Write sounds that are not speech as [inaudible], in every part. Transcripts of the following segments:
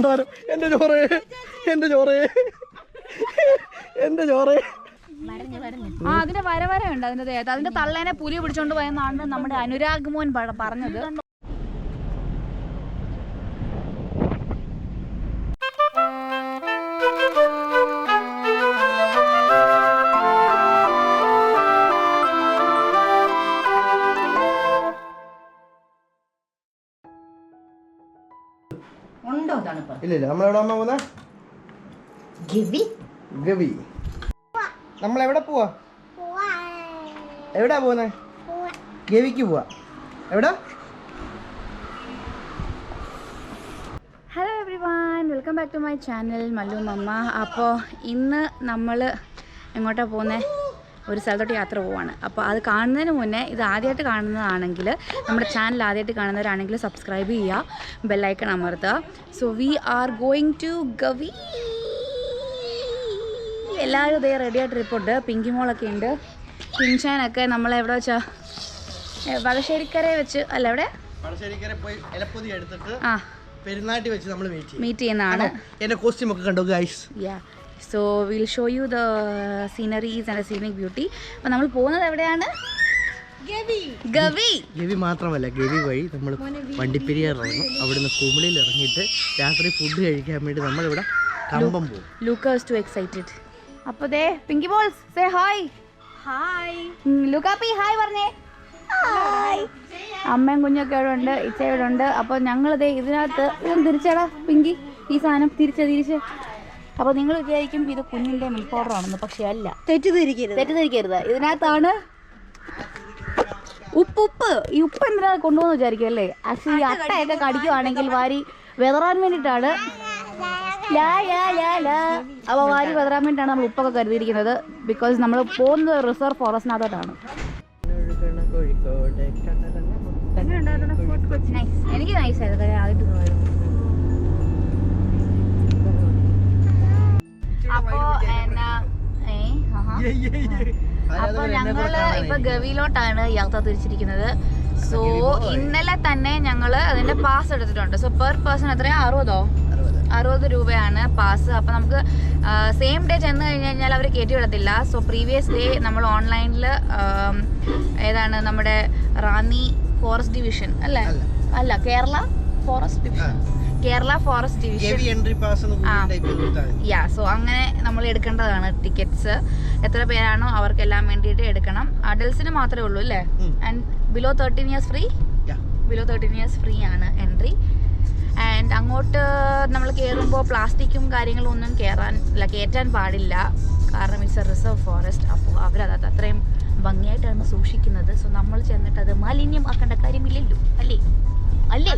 കണ്ടാലോ എന്റെ ചോറേ എന്റെ ചോറേ എന്റെ ചോറേ. ആ അതിന്റെ വര വര ഉണ്ട് അതിന്റെ അതിന്റെ തള്ളേനെ പുലി പിടിച്ചോണ്ട് പോയെന്നാണ് നമ്മുടെ അനുരാഗ് മോൻ പറഞ്ഞത്. നമ്മൾ ഇല്ല ഇല്ല നമ്മളെവിടെ അമ്മ പോന്നെ? ഗവി. ഗവി. നമ്മൾ എവിടെ പോവാ. എവിടാ പോന്നെ? ഗവിക്ക് പോവാ. എവിടെ? Hello everyone welcome back to my channel Mallu mamma. അപ്പോൾ ഇന്ന് നമ്മൾ എങ്ങോട്ടാണ് പോകുന്നത് ഒരു സ്ഥലത്തോട്ട് യാത്ര പോവാണ്. അപ്പോൾ അത് കാണുന്നതിന് മുന്നേ ഇത് ആദ്യമായിട്ട് കാണുന്നതാണെങ്കിൽ നമ്മുടെ ചാനൽ ആദ്യമായിട്ട് കാണുന്നവരാണെങ്കിൽ സബ്സ്ക്രൈബ് ചെയ്യുക ബെല്ലൈക്കൺ അമർത്തുക so we are going to Gavi എല്ലാവരും ഇതേ റെഡി ആയിട്ട് റിപ്പോർട്ട് പിങ്കി മോളൊക്കെ ഉണ്ട്. പിൻഷാനൊക്കെ നമ്മളെവിടെ വെച്ചാ? വടശ്ശേരിക്കരയെ വെച്ച്. അല്ല എവിടെ? പോയി ഇലപ്പൊതി എടുത്തിട്ട് ആ. പെരുന്നാട്ടി വെച്ച് നമ്മൾ മീറ്റ് മീറ്റ് ചെയ്യുന്നതാണ്. എന്റെ കോസ്റ്റ്യൂം ഒക്കെ കണ്ടോ guys Yeah. Will show you the sceneries and and beauty scenic beauty. അപ്പോൾ നമ്മൾ പോകുന്നത് എവിടെയാണ്? ഗവി. ഗവി. മാത്രമല്ല ഗവി വഴി നമ്മൾ വണ്ടിപ്പെരിയാർ ഇറങ്ങും അവിടുന്ന് കുമിളിയിൽ ഇറങ്ങിയിട്ട് രാത്രി ഫുഡ് കഴിക്കാൻ വേണ്ടി നമ്മളിവിടെ കമ്പം പോകും. ലൂക്കാസ് ടു എക്സൈറ്റഡ് അപ്പോൾ ദേ Pinky balls say hi hi Lukkappi hi പറഞ്ഞേ. ഹായ് അമ്മയും കുഞ്ഞൊക്കെ ഇവിടെ ഉണ്ട് ഇച്ച ഇവിടെ ഉണ്ട്. അപ്പോൾ ഞങ്ങളിത് ഇതിനകത്ത് ഇതൊന്ന് തിരിച്ചടാ പിങ്കി ഈ സാധനം തിരിച്ച തിരിച്ച്. അപ്പോൾ നിങ്ങൾ വിചാരിക്കും ഇത് കുഞ്ഞിന്റെ മിൽക്ക് പൗഡർ ആണെന്ന് പക്ഷേ അല്ല. തെറ്റിദ്ധരിക്കരുത്. തെറ്റിദ്ധരിക്കരുത്. ഇതിനകത്താണ് ഉപ്പ് ഉപ്പ്. ഈ ഉപ്പ് എന്തിനാ കൊണ്ടുപോകുന്ന വിചാരിക്കും അല്ലേ ആക്ച്വലി അട്ടയൊക്കെ കടിക്കുവാണെങ്കിൽ വാരി വെതറാൻ വേണ്ടിയിട്ടാണ്. അപ്പോൾ വാരി വെതറാൻ വേണ്ടിയിട്ടാണ് നമ്മൾ ഉപ്പൊക്കെ കരുതിയിരിക്കുന്നത്. ബിക്കോസ് നമ്മൾ പോകുന്നത് റിസർവ് ഫോറസ്റ്റിനകത്തോട്ടാണ്. എനിക്ക് നൈസ് ആയിരുന്നു. കാര്യം ആദ്യമായിട്ട് പോയത്. അപ്പോ എന്നാ അപ്പൊ ഞങ്ങൾ ഇപ്പൊ ഗവിയിലോട്ടാണ് യാത്ര തിരിച്ചിരിക്കുന്നത്. സോ ഇന്നലെ തന്നെ ഞങ്ങൾ അതിന്റെ പാസ് എടുത്തിട്ടുണ്ട്. സോ പെർ പേഴ്സൺ എത്രയാ? അറുപതോ? അറുപത്. രൂപയാണ് പാസ് അപ്പൊ നമുക്ക് സെയിം ഡേ ചെന്ന് കഴിഞ്ഞ് കഴിഞ്ഞാൽ അവർ കയറ്റി വിടത്തില്ല. സോ പ്രീവിയസ് ഡേ നമ്മൾ ഓൺലൈനിൽ ഏതാണ് നമ്മുടെ റാന്നി ഫോറസ്റ്റ് ഡിവിഷൻ അല്ലേ? അല്ല. Kerala forest division Kerala forest division yeah so അങ്ങനെ നമ്മൾ എടുക്കേണ്ടതാണ് ടിക്കറ്റ്സ് എത്ര പേരാണോ അവർക്കെല്ലാം വേണ്ടിയിട്ട് എടുക്കണം. അഡൽസിന് മാത്രമേ ഉള്ളൂ അല്ലേ? And below thirteen years free below thirteen years free ആണ് എൻട്രി ആൻഡ് അങ്ങോട്ട് നമ്മൾ കയറുമ്പോൾ പ്ലാസ്റ്റിക്കും കാര്യങ്ങളും ഒന്നും കയറാൻ അല്ല കയറ്റാൻ പാടില്ല. കാരണം ഇറ്റ്സ് എ റിസർവ് ഫോറസ്റ്റ് അപ്പോൾ അവരത് അത്രയും ഭംഗിയായിട്ടാണ് സൂക്ഷിക്കുന്നത്. സോ നമ്മൾ ചെന്നിട്ട് അത് മാലിന്യം ആക്കേണ്ട കാര്യമില്ലല്ലോ അല്ലേ? അല്ലേ?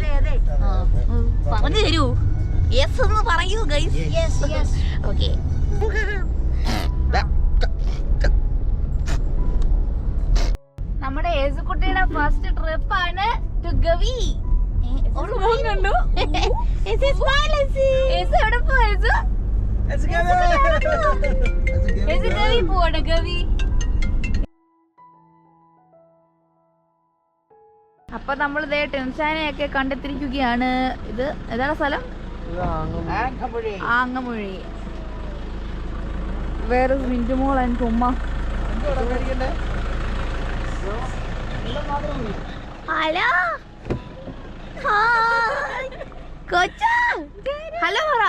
പറഞ്ഞു തരൂ. യെസ് എന്ന് പറയൂ ഗൈസ് ഓക്കെ നമ്മുടെ യേസുക്കുട്ടിയുടെ ഫസ്റ്റ് ട്രിപ്പ് ആണ് ടു ഗവി. [laughs] ഗവി പോവാണ് ഗവി. അപ്പൊ നമ്മൾ ഇതേ ടെൻസാനയൊക്കെ കണ്ടെത്തിരിക്കുകയാണ് ഇത് ഏതാണ് സ്ഥലം? ആങ്ങമൊഴി. വേറെ മിന്റുമോൾ എനിക്ക് ഉമ്മ. ഹലോ? ഹായ്. കൊച്ച. ഹലോ പറ.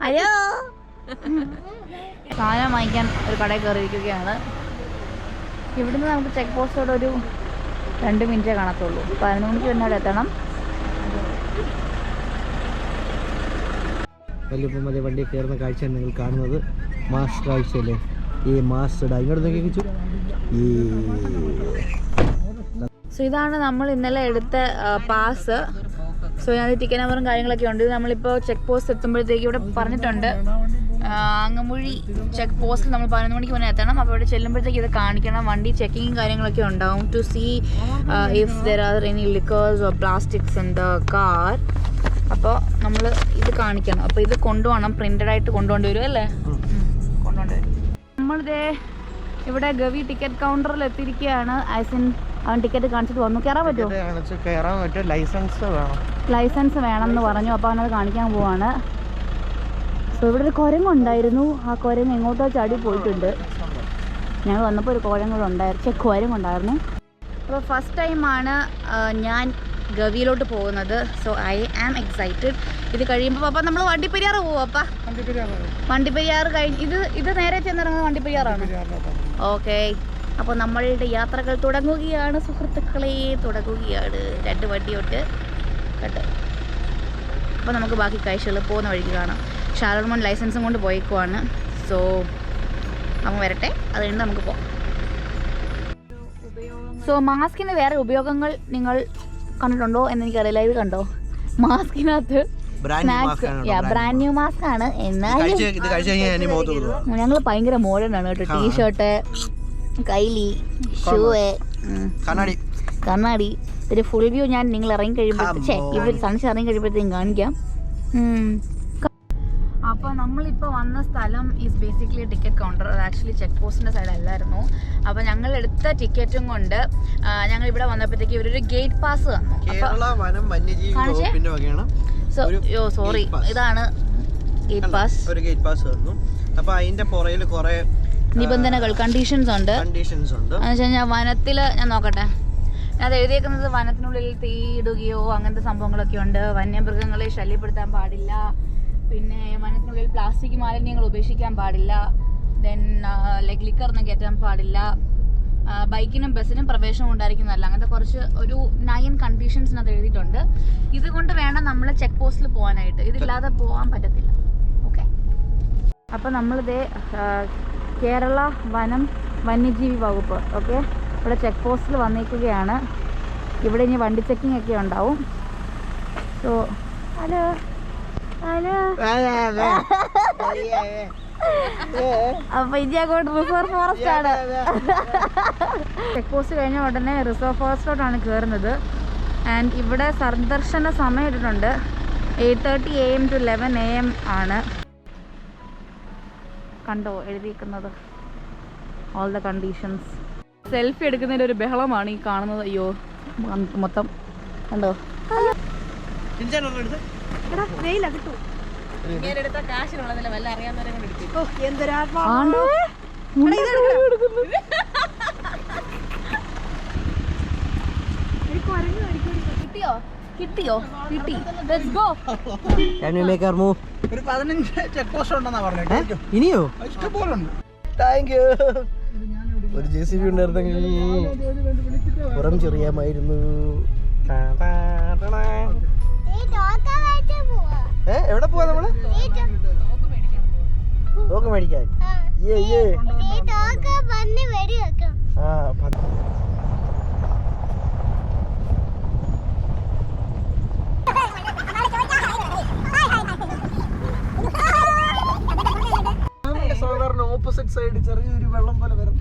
ഹലോ സാധനം വാങ്ങിക്കാൻ ഒരു കടയിൽ കയറിയിരിക്കുകയാണ്. ഇവിടുന്ന് നമുക്ക് ചെക്ക് പോസ്റ്റോടെ ഒരു രണ്ട് മിനിറ്റേ കാണത്തുള്ളൂ. പതിനൊന്ന് മണിക്ക് മുന്നേ എത്തണം. വലിയപ്പം അതേ വണ്ടി കയറുന്ന കാഴ്ചയാണ് നിങ്ങൾ കാണുന്നത് മാസ് കാഴ്ചയല്ലേ ഈ മാസ് ഇങ്ങോട്ട് നോക്കി കിച്ചു. ഈ സോ ഇതാണ് നമ്മൾ ഇന്നലെ എടുത്ത പാസ് സോ ഞാൻ ടിക്കറ്റ് നമ്പറും കാര്യങ്ങളൊക്കെ ഉണ്ട്. നമ്മളിപ്പോൾ ചെക്ക് പോസ്റ്റ് എത്തുമ്പോഴത്തേക്ക് ഇവിടെ പറഞ്ഞിട്ടുണ്ട്. ആ, അങ്ങമുഴി ചെക്ക് പോസ്റ്റിൽ നമ്മൾ പതിനൊന്ന് മണിക്ക് മുന്നേ എത്തണം. അപ്പോൾ ഇവിടെ ചെല്ലുമ്പോഴത്തേക്ക് ഇത് കാണിക്കണം. വണ്ടി ചെക്കിങ്ങും കാര്യങ്ങളൊക്കെ ഉണ്ടാവും. To see if there are any liquors or plastics in the car അപ്പോൾ നമ്മൾ ഇത് കാണിക്കണം. അപ്പോൾ ഇത് കൊണ്ടുപോകണം. പ്രിന്റഡ് ആയിട്ട് കൊണ്ടുകൊണ്ട് വരും അല്ലേ? കൊണ്ടുകൊണ്ട് വരും. നമ്മളിതേ ഇവിടെ ഗവി ടിക്കറ്റ് കൗണ്ടറിൽ എത്തിയിരിക്കുകയാണ്. ആസ് ഇൻ അവൻ ടിക്കറ്റ് കാണിച്ചിട്ട് വന്നു. കയറാൻ പറ്റുമോ? ടിക്കറ്റ് വേണം കയറാൻ പറ്റും. ലൈസൻസ് വേണം. ലൈസൻസ് വേണമെന്ന് പറഞ്ഞു. അപ്പോൾ അവനത് കാണിക്കാൻ പോവാണ്. സോ ഇവിടെ ഒരു കുരങ്ങുണ്ടായിരുന്നു ആ കുരങ്ങ് എങ്ങോട്ടോ ചാടി പോയിട്ടുണ്ട്. ഞങ്ങൾ വന്നപ്പോൾ ഒരു കുരങ്ങ് ഉണ്ടായിരുന്നു. ചെ കുരങ്ങുണ്ടായിരുന്നു അപ്പോൾ ഫസ്റ്റ് ടൈമാണ് ഞാൻ ഗവിയിലോട്ട് പോകുന്നത്. സോ ഐ ആം എക്സൈറ്റഡ് ഇത് കഴിയുമ്പോൾ അപ്പം നമ്മൾ വണ്ടിപ്പെരിയാറ് പോവും അപ്പ? വണ്ടിപ്പെരിയാറ് കഴിഞ്ഞ് ഇത് ഇത് നേരെ ചെന്നിറങ്ങുന്നത് വണ്ടിപ്പെരിയാറാണ്. ഓക്കെ അപ്പോൾ നമ്മളുടെ യാത്രകൾ തുടങ്ങുകയാണ് സുഹൃത്തുക്കളെ. തുടങ്ങുകയാണ്. രണ്ട് വണ്ടിയുണ്ട്. കേട്ടോ അപ്പോൾ നമുക്ക് ബാക്കി കാഴ്ചകൾ പോകുന്ന വഴിക്ക് കാണാം. ഷാലോൺമോൻ ലൈസൻസും കൊണ്ട് പോയിക്കുവാണ്. സോ അവൻ വരട്ടെ. അത് കഴിഞ്ഞ് നമുക്ക് പോകാം സോ മാസ്കിന് വേറെ ഉപയോഗങ്ങൾ നിങ്ങൾ കണ്ടിട്ടുണ്ടോ എന്ന് എനിക്കറിയില്ല ഇത് കണ്ടോ? മാസ്കിനകത്ത് ബ്രാൻഡ് ന്യൂ മാസ്ക് ആണ് എന്നാലും ഞങ്ങൾ ഭയങ്കര മോഡേൺ ആണ് കേട്ടോ. ടീഷർട്ട് കൈലി ഷൂവ് കണ്ണാടി. കണ്ണാടി. ഒരു ഫുൾ വ്യൂ ഞാൻ നിങ്ങൾ ഇറങ്ങി കഴിയുമ്പോൾ ഛേ ഇവർ സൺസ് ഇറങ്ങി കഴിയുമ്പോഴത്തേക്കും കാണിക്കാം. വന്ന സ്ഥലം ഈസ് ബേസിക്കലി ടിക്കറ്റ് കൗണ്ടർ അത് ആക്ച്വലി ചെക്ക് പോസ്റ്റിന്റെ സൈഡല്ലായിരുന്നു അപ്പോൾ ഞങ്ങൾ എടുത്ത ടിക്കറ്റും കൊണ്ട് ഞങ്ങൾ ഇവിടെ വന്നപ്പോഴത്തേക്ക് ഇവരൊരു ഗേറ്റ് പാസ് വന്നു സോ സോറി ഇതാണ് ഗേറ്റ് പാസ് ഒരു ഗേറ്റ് പാസ് തന്നു. അപ്പോൾ പുറയിൽ കുറേ നിബന്ധനകൾ കണ്ടീഷൻസ് ഉണ്ട്. കണ്ടീഷൻസ് ഉണ്ട്. എന്ന് വെച്ച് കഴിഞ്ഞാൽ വനത്തിൽ ഞാൻ നോക്കട്ടെ. അത് എഴുതിയേക്കുന്നത് വനത്തിനുള്ളിൽ തീയിടുകയോ അങ്ങനത്തെ സംഭവങ്ങളൊക്കെ ഉണ്ട്. വന്യമൃഗങ്ങളെ ശല്യപ്പെടുത്താൻ പാടില്ല. പിന്നെ വനത്തിനുള്ളിൽ പ്ലാസ്റ്റിക് മാലിന്യങ്ങൾ ഉപേക്ഷിക്കാൻ പാടില്ല. ദെൻ ലൈക്ക് ലിക്കറൊന്നും കയറ്റാൻ പാടില്ല. ബൈക്കിനും ബസ്സിനും പ്രവേശനം ഉണ്ടായിരിക്കുന്നതല്ല. അങ്ങനത്തെ കുറച്ച് ഒരു നയൻ കണ്ടീഷൻസിനകത്ത് എഴുതിയിട്ടുണ്ട്. ഇതുകൊണ്ട് വേണം നമ്മൾ ചെക്ക് പോസ്റ്റിൽ പോകാനായിട്ട് ഇതില്ലാതെ പോകാൻ പറ്റത്തില്ല. ഓക്കെ അപ്പോൾ നമ്മളിതേ കേരള വനം വന്യജീവി വകുപ്പ് ഓക്കെ ഇവിടെ ചെക്ക് പോസ്റ്റിൽ വന്നിരിക്കുകയാണ് ഇവിടെ ഇനി വണ്ടി ചെക്കിംഗ് ഒക്കെ ഉണ്ടാവും. So hello? അപ്പൊ ഇനി അങ്ങോട്ട് റിസർവ് ഫോറസ്റ്റ് ആണ്. ചെക്ക് പോസ്റ്റ് കഴിഞ്ഞ ഉടനെ റിസർവ് ഫോറസ്റ്റിലോട്ടാണ് കയറുന്നത് ആൻഡ് ഇവിടെ സന്ദർശന സമയം ഇട്ടിട്ടുണ്ട്. Eight thirty A M to eleven A M ആണ്. കണ്ടോ എഴുതിയിരിക്കുന്നത്? ഓൾ ദ കണ്ടീഷൻസ് സെൽഫി എടുക്കുന്നതിന്റെ ഒരു ബഹളമാണ് ഈ കാണുന്നത്. അയ്യോ. മൊത്തം. കണ്ടോ? കിട്ടിയോ? കിട്ടിയോ? കിട്ടി. ലെറ്റ്സ് ഗോ ഒരു പതിനഞ്ച് ചെക്ക് പോസ്റ്റ് ഉണ്ടെന്നാ പറഞ്ഞേ. ഇനിയോ? ഇഷ്ടംപോലെ ഉണ്ട് താങ്ക് യു ഒരു ജെ സി ബി ഉണ്ടായിരുന്നെങ്കിൽ പുറം ചെറിയാമായിരുന്നു. ഏ എവിടെ പോവാ നമ്മൾ? തോക്ക് മേടിക്കാൻ. ഏ ഏ ആ സാധാരണ ഓപ്പോസിറ്റ് സൈഡ് ചെറിയൊരു വെള്ളം പോലെ വരും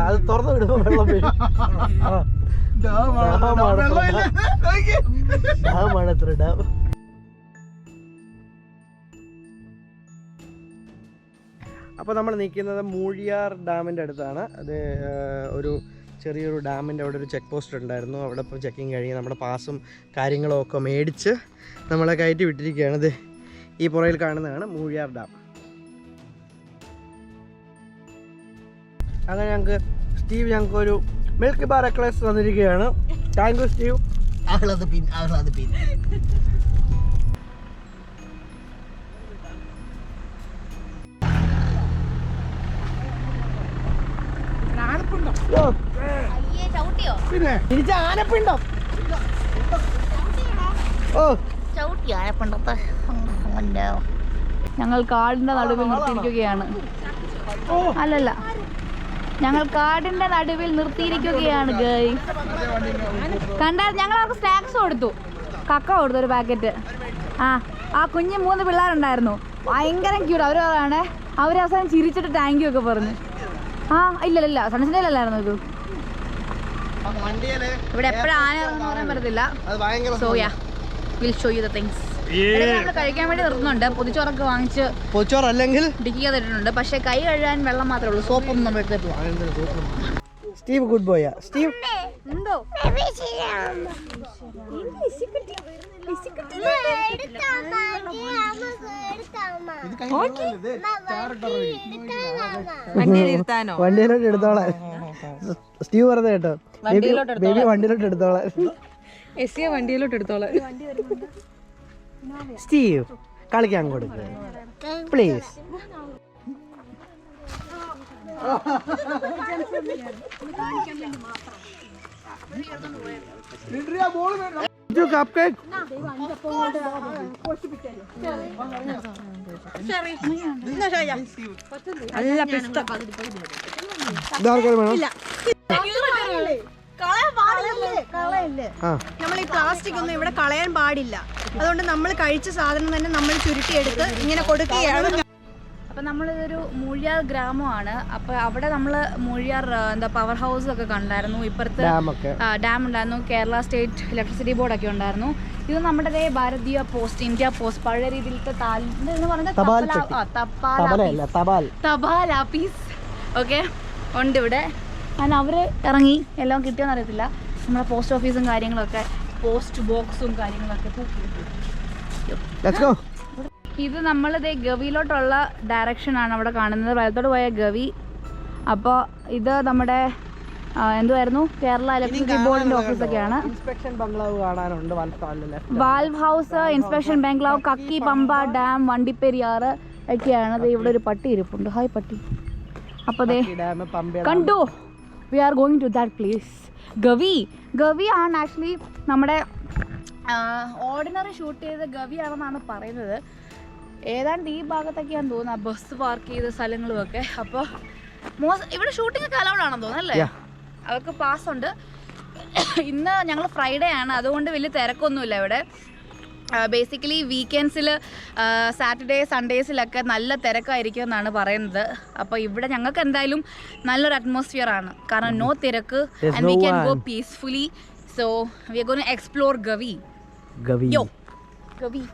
അത് തുറന്നു വിടുമ്പോ വെള്ളം ഡാമാണ്. എത്ര ഡാം. അപ്പോൾ നമ്മൾ നിൽക്കുന്നത് മൂഴിയാർ ഡാമിന്റെ അടുത്താണ്. അത് ഒരു ചെറിയൊരു ഡാമിന്റെ അവിടെ ഒരു ചെക്ക് പോസ്റ്റ് ഉണ്ടായിരുന്നു. അവിടെ ഇപ്പോൾ ചെക്കിങ് കഴിഞ്ഞ് നമ്മുടെ പാസും കാര്യങ്ങളും ഒക്കെ മേടിച്ച് നമ്മളെ കയറ്റി വിട്ടിരിക്കുകയാണ്. ഇത് ഈ പുറയിൽ കാണുന്നതാണ് മൂഴിയാർ ഡാം. അങ്ങനെ ഞങ്ങൾക്ക് സ്റ്റീവ് ഞങ്ങൾക്ക് ഒരു മിൽക്ക് ബാർ എക്ലേസ് തന്നിരിക്കുകയാണ്. Thank you Steve. പിൻ അങ്ങോട്ട് അയ്യേ പിന്നെ? തിരിച്ച് ആനപ്പിണ്ടം? ഓ. ചവിട്ടി ഞങ്ങൾ കാടിന്റെ നടുവിൽ നിർത്തിയിരിക്കുകയാണ്. അല്ലല്ല. ഞങ്ങൾ കാടിന്റെ നടുവിൽ നിർത്തിയിരിക്കുകയാണ് ഗൈ കണ്ടാൽ ഞങ്ങൾ അവർക്ക് സ്നാക്സ് കൊടുത്തു. കക്ക കൊടുത്തു ഒരു പാക്കറ്റ്. ആ ആ കുഞ്ഞ് മൂന്ന് പിള്ളേരുണ്ടായിരുന്നു. ഭയങ്കര ക്യൂട്ട് അവർ പറയണേ അവർ ചിരിച്ചിട്ട് താങ്ക് യു ഒക്കെ പറഞ്ഞു. ആ ഇല്ലല്ല സൺസിന്റെ അല്ലായിരുന്നു ഇത്? ഇവിടെ എപ്പോഴും ആന ഇറങ്ങുന്ന പറയാൻ പറ്റത്തില്ല. അത് ഭയങ്കര so will show you the things നമ്മൾ കഴിക്കാൻ വേണ്ടി നിർത്തുന്നുണ്ട്. പൊതിച്ചോറൊക്കെ വാങ്ങിച്ച് പൊച്ചോർ അല്ലെങ്കിൽ പക്ഷേ കൈ കഴുകാൻ വെള്ളം മാത്രമേ ഉള്ളൂ. സോപ്പൊന്നും നമ്മൾ എടുത്തിട്ടില്ല സ്റ്റീവ് ഗുഡ് ബോയ സ്റ്റീവ് എന്തോ വണ്ടിയിലോട്ട് എടുത്തോളാം സ്റ്റീവ് പറഞ്ഞ കേട്ടോ. ബേബി വണ്ടിയിലോട്ട് എടുത്തോളാം. എസ് വണ്ടിയിലോട്ട് എടുത്തോളാം. സ്റ്റീവ് കളിക്കാൻ കൊടുക്കുക പ്ലീസ്. കപ്പ് കേക്ക് നല്ല നമ്മൾ ഈ പ്ലാസ്റ്റിക് ഒന്നും ഇവിടെ കളയാൻ പാടില്ല. അതുകൊണ്ട് നമ്മൾ കഴിച്ച സാധനം തന്നെ നമ്മൾ ചുരുട്ടിയെടുത്ത് ഇങ്ങനെ കൊടുക്കുകയാണ്. അപ്പം നമ്മളിതൊരു മൂഴിയാർ ഗ്രാമമാണ്. അപ്പോൾ അവിടെ നമ്മൾ മൂഴിയാർ എന്താ പവർ ഹൗസ് ഒക്കെ കണ്ടായിരുന്നു. ഇപ്പുറത്ത് ഡാം ഉണ്ടായിരുന്നു. കേരള സ്റ്റേറ്റ് ഇലക്ട്രിസിറ്റി ബോർഡ് ഒക്കെ ഉണ്ടായിരുന്നു. ഇത് നമ്മുടെ ഭാരതീയ പോസ്റ്റ് ഇന്ത്യ പോസ്റ്റ് പഴയ രീതിയിലത്തെ താൽ എന്ന് പറഞ്ഞാൽ തപാൽ തപാൽ ആപ്പീസ്. ഓക്കെ ഉണ്ട് ഇവിടെ. അങ്ങനെ അവർ ഇറങ്ങി. എല്ലാം കിട്ടിയോന്ന് അറിയത്തില്ല. നമ്മുടെ പോസ്റ്റ് ഓഫീസും കാര്യങ്ങളൊക്കെ പോസ്റ്റ് ബോക്സും കാര്യങ്ങളൊക്കെ തൂക്കിയിട്ടു ഇത് നമ്മൾ ദേ ഗവിയിലോട്ടുള്ള ഡയറക്ഷനാണ് അവിടെ കാണുന്നത്. വലത്തോട്ട് പോയ ഗവി. അപ്പോൾ ഇത് നമ്മുടെ എന്തുവായിരുന്നു? കേരള ഇലക്ട്രിസിറ്റി ബോർഡിന്റെ ഓഫീസൊക്കെയാണ് ഇൻസ്പെക്ഷൻ ബംഗ്ലാവ് കാണാനുണ്ട് valve house inspection bungalow Kakki Pamba dam Vandiperiyar ഒക്കെയാണ്. ഇവിടെ ഒരു പട്ടി ഇരിപ്പുണ്ട്. ഹായ് പട്ടി. അപ്പോൾ ദേ കണ്ടു? We are going to that place Gavi. Gavi ആണ് ആക്ച്വലി നമ്മുടെ ഓർഡിനറി ഷൂട്ട് ചെയ്ത ഗവിയാണെന്നാണ് പറയുന്നത്. ഏതാണ്ട് ഈ ഭാഗത്തൊക്കെയാന്ന് തോന്നുന്നു. ആ ബസ് പാർക്ക് ചെയ്ത സ്ഥലങ്ങളും ഒക്കെ അപ്പോൾ മോസ് ഇവിടെ ഷൂട്ടിംഗ് ഒക്കെ അലൗഡ് ആണെന്ന് തോന്നുന്നു അല്ലേ? Yeah. അവർക്ക് പാസ് ഉണ്ട്. ഇന്ന് ഞങ്ങൾ ഫ്രൈഡേ ആണ്. അതുകൊണ്ട് വലിയ തിരക്കൊന്നുമില്ല ഇവിടെ. ബേസിക്കലി വീക്കെൻഡ്സിൽ സാറ്റർഡേ സൺഡേസിലൊക്കെ നല്ല തിരക്കായിരിക്കും എന്നാണ് പറയുന്നത്. അപ്പോൾ ഇവിടെ ഞങ്ങൾക്ക് എന്തായാലും നല്ലൊരു അറ്റ്മോസ്ഫിയർ ആണ്. കാരണം നോ തിരക്ക്. There's and we can go. Peacefully so we going explore Gavi Gavi Gavi